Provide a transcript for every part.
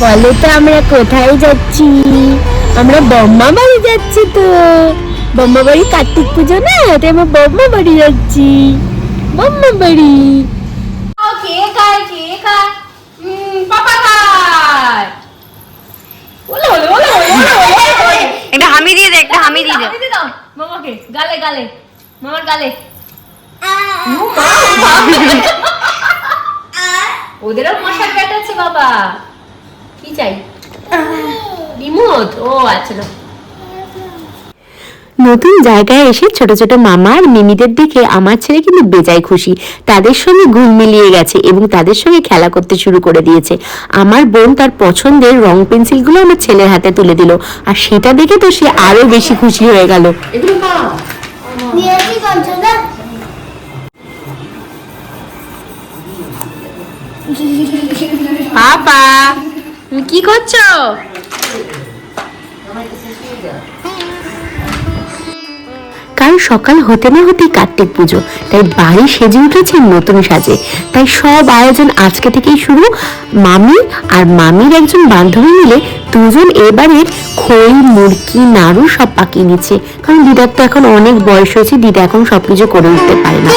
বলো তো আমরা কোথায় যাচ্ছি? আমরা বম্মা বাড়ি যাচ্ছি তো। বম্মা বাড়ি কার্তিক পুজো না? তাই আমরা বম্মা বাড়ি যাচ্ছি। বম্মা বাড়ি। কে খায় কে খায় উম, পাপা খায় ওলে ওলে ওলে ওলে একটা হামি দিয়ে দে। একটা হামি দিয়ে দে দাও মামাকে গালে গালে মামার গালে। ওদেরও মশা কাটাচ্ছে বাবা। কি চাই? রিমোট ও আচ্ছা না নতুন জায়গায় এসে ছোট ছোট মামা আর মিমিদের দেখে আমার ছেলে কিন্তু বেজায় খুশি। তাদের সঙ্গে ঘুম মিলিয়ে গেছে এবং তাদের সঙ্গে খেলা করতে শুরু করে দিয়েছে। আমার বোন তার পছন্দের রং পেন্সিলগুলো আমার ছেলের হাতে তুলে দিল আর সেটা দেখে তো সে আরও বেশি খুশি হয়ে গেল। পাপা তুমি কি করছ? কাল সকাল হতে না হতেই কার্তিক পুজো। তাই বাড়ি সেজে উঠেছে নতুন সাজে। তাই সব আয়োজন আজকে থেকেই শুরু। মামি আর মামির একজন বান্ধবী মিলে দুজন এবারের খই মুরকি নাড়ু সব পাকিয়ে নিচ্ছে। কারণ দিদার তো এখন অনেক বয়স হয়েছে, দিদা এখন সবকিছু করে উঠতে পারে না।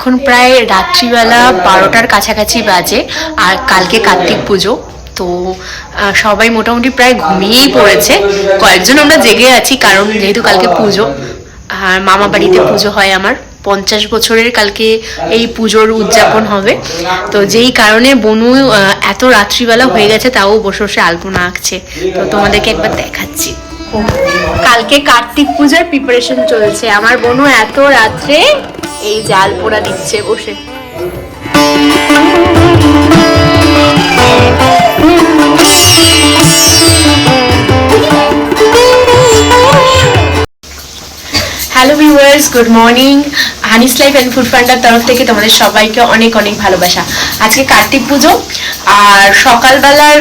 এখন প্রায় রাত্রিবেলা বারোটার কাছাকাছি বাজে আর কালকে কার্তিক পুজো। তো সবাই মোটামুটি প্রায় ঘুমিয়েই পড়েছে। কয়েকজন আমরা জেগে আছি কারণ যেহেতু কালকে পুজো, আর মামা বাড়িতে পুজো হয় আমার। পঞ্চাশ বছরের কালকে এই পুজোর উদযাপন হবে। তো যেই কারণে বনু এত রাত্রিবেলা হয়ে গেছে, তাও বসে বসে আলপনা আঁকছে। তো তোমাদেরকে একবার দেখাচ্ছি। কালকে কার্তিক পূজার প্রিপারেশন চলছে। আমার বোনু এত রাত্রে এই জাল পোড়া দিচ্ছে বসে। Hello viewers good morning Honey's life and food পান্ডার তরফ থেকে তোমাদের সবাইকে অনেক অনেক ভালোবাসা। আজকে কার্তিক পুজো, আর সকালবেলার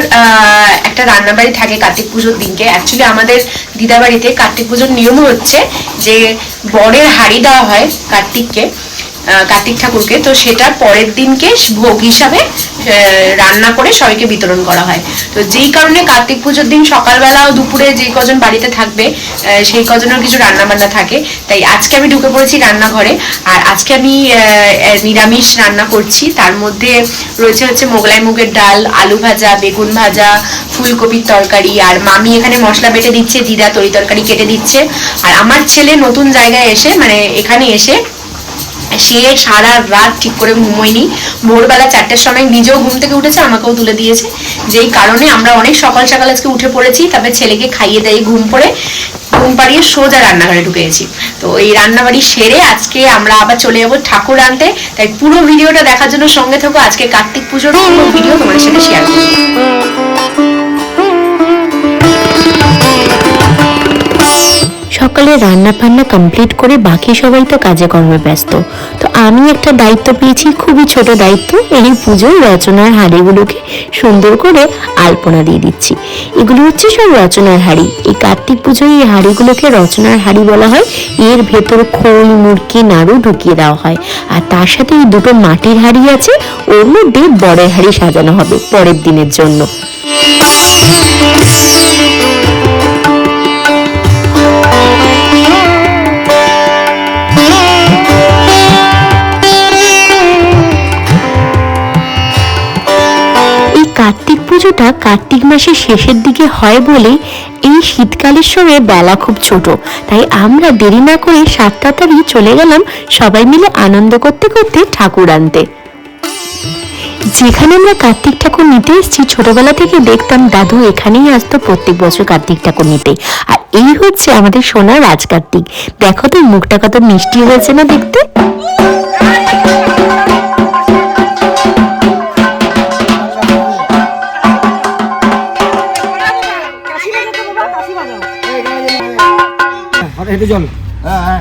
একটা রান্নাবাড়ি থাকে কার্তিক পুজোর দিনকে। অ্যাকচুয়ালি আমাদের দিদাবাড়িতে কার্তিক পুজোর নিয়ম হচ্ছে যে বরের হাড়ি দেওয়া হয় কার্তিককে। কার্তিক ঠাকুরকে। তো সেটা পরের দিনকে ভোগ হিসাবে রান্না করে সবাইকে বিতরণ করা হয়। তো যেই কারণে কার্তিক পুজোর দিন সকালবেলা ও দুপুরে যে কজন বাড়িতে থাকবে সেই কজনের কিছু রান্না বান্না থাকে। তাই আজকে আমি ঢুকে পড়েছি রান্নাঘরে। আর আজকে আমি নিরামিষ রান্না করছি। তার মধ্যে রয়েছে হচ্ছে মোগলাই মুগের ডাল, আলু ভাজা, বেগুন ভাজা, ফুলকপির তরকারি। আর মামি এখানে মশলা বেটে দিচ্ছে, দিদা তরি তরকারি কেটে দিচ্ছে। আর আমার ছেলে নতুন জায়গায় এসে মানে এখানে এসে সে সারা রাত ঠিক করে ঘুমোয়নি। ভোরবেলা চারটের সময় নিজেও ঘুম থেকে উঠেছে, আমাকেও তুলে দিয়েছে। যেই কারণে আমরা অনেক সকাল সকাল আজকে উঠে পড়েছি, তবে ছেলেকে খাইয়ে দেয় ঘুম পড়ে, ঘুম পাড়িয়ে সোজা রান্নাঘরে ঢুকে গেছি। তো এই রান্নাবাড়ি সেরে আজকে আমরা আবার চলে যাব ঠাকুর আনতে। তাই পুরো ভিডিওটা দেখার জন্য সঙ্গে থাকো। আজকে কার্তিক পুজোর পুরো ভিডিও তোমাদের সাথে শেয়ার করব। সকালে রান্না কমপ্লিট করে বাকি সবাই তো কাজে কর্মে ব্যস্ত। তো আমি একটা দায়িত্ব পেয়েছি, খুবই ছোট দায়িত্ব, এই পুজোর রচনার হাড়িগুলোকে সুন্দর করে আলপনা দিয়ে দিচ্ছি। এগুলো হচ্ছে সব রচনার হাড়ি। এই কার্তিক পুজোয় এই হাড়িগুলোকে রচনার হাড়ি বলা হয়। এর ভেতর খোল, মুরকি, নাড়ু ঢুকিয়ে দেওয়া হয়। আর তার সাথে এই দুটো মাটির হাড়ি আছে, ওর মধ্যে বড়ের হাড়ি সাজানো হবে পরের দিনের জন্য। পুজোটা কার্তিক মাসের শেষের দিকে হয় বলে এই শীতকালের সময় বেলা খুব ছোট। তাই আমরা দেরি না করে সাত তাড়াতাড়ি চলে গেলাম সবাই মিলে আনন্দ করতে করতে ঠাকুর আনতে। যেখানে আমরা কার্তিক ঠাকুর নিতে এসেছি, ছোটবেলা থেকে দেখতাম, দাদু, এখানেই আসতো প্রত্যেক বছর কার্তিক ঠাকুর নিতে। আর এই হচ্ছে আমাদের সোনার রাজ কার্তিক দেখো তো, মুখটা কত মিষ্টি হয়েছে না দেখতে? হেঁটে চল। আজকের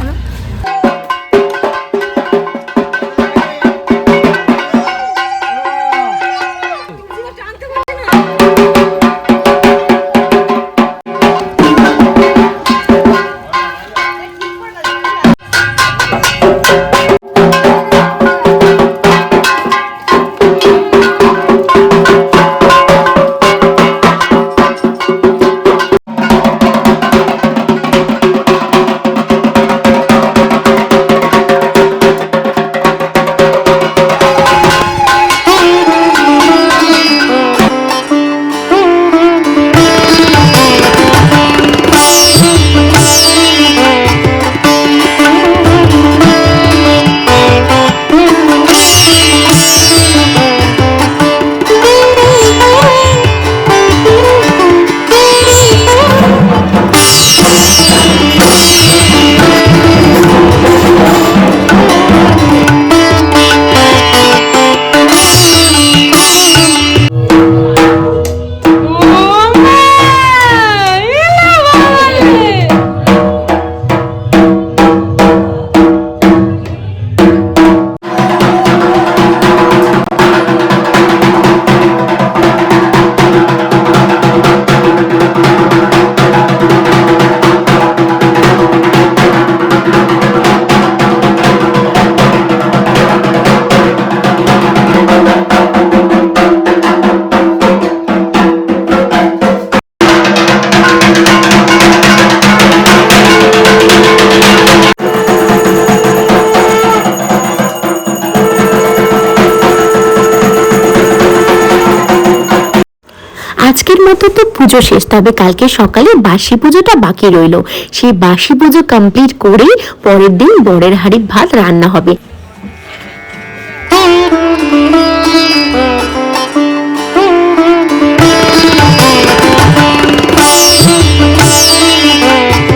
মতো তো পুজো শেষ তবে কালকে সকালে বাসি পুজোটা বাকি রইল। সেই বাসি পুজো কমপ্লিট করেই পরের দিন বরের হাড়ির ভাত রান্না হবে।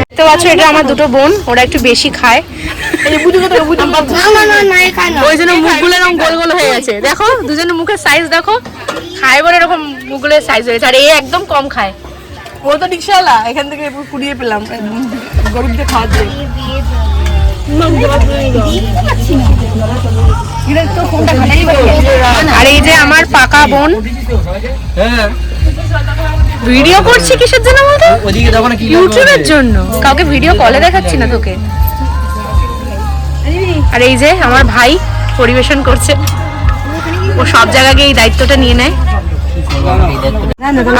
দেখতে পাচ্ছ এটা আমার দুটো বোন ওরা একটু বেশি খায়। ওই জন্য মুখগুলো গোল গোল হয়ে গেছে। দেখো দুজনের মুখের সাইজ দেখো। খায় বলে এরকম মুখগুলোর সাইজ হয়েছে। আর এ একদম কম খায়। ও তো রিক্সাওয়ালা এখান থেকে কুড়িয়ে পেলাম। গরিবদের খাওয়ার জন্য আর এই যে আমার পাকা বোন। হ্যাঁ। ভিডিও করছি কিসের জন্য বলতো? ইউটিউবের জন্য। কাউকে ভিডিও কলে দেখাচ্ছি না তোকে। আর এই যে আমার ভাই পরিবেশন করছে। ও সব জায়গায় গিয়ে এই দায়িত্বটা নিয়ে নেয়।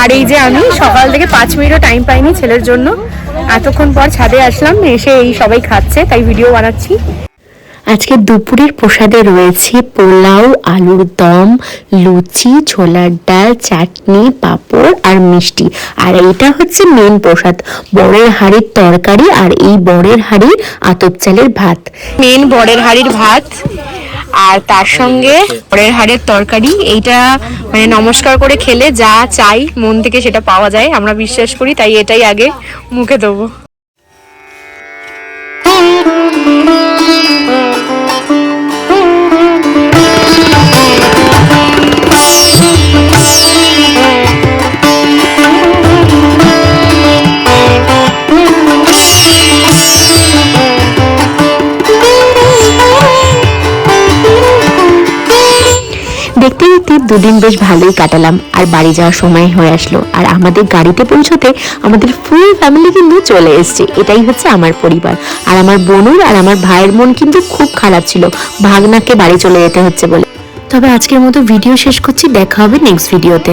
আর এই যে আমি সকাল থেকে পাঁচ মিনিটও টাইম পাইনি ছেলের জন্য। এতক্ষণ পর ছাদে আসলাম এসে এই সবাই খাচ্ছে তাই ভিডিও বানাচ্ছি। আজকে দুপুরের প্রসাদে রয়েছে পোলাও আলুর দম লুচি ছোলার ডাল চাটনি পাঁপড় আর মিষ্টি। আর এটা হচ্ছে মেন প্রসাদ বড়ের হাড়ির তরকারি আর এই বড়ের হাড়ির আতপ চালের ভাত। মেন বড়ের হাড়ির ভাত। আর তার সঙ্গে পরের হাড়ের তরকারি। এইটা মানে নমস্কার করে খেলে যা চাই মন থেকে সেটা পাওয়া যায়। আমরা বিশ্বাস করি তাই এটাই আগে মুখে দেবো। দেখতে দুদিন বেশ ভালোই কাটালাম, আর বাড়ি যাওয়ার সময় হয়ে আসলো। আর আমাদের গাড়িতে পৌঁছতে আমাদের ফুল ফ্যামিলি কিন্তু চলে এসছে। এটাই হচ্ছে আমার পরিবার। আর আমার বোনুর আর আমার ভাইয়ের মন কিন্তু খুব খারাপ ছিল। ভাগনাকে বাড়ি চলে যেতে হচ্ছে বলে। তবে আজকের মতো ভিডিও শেষ করছি। দেখা হবে নেক্সট ভিডিওতে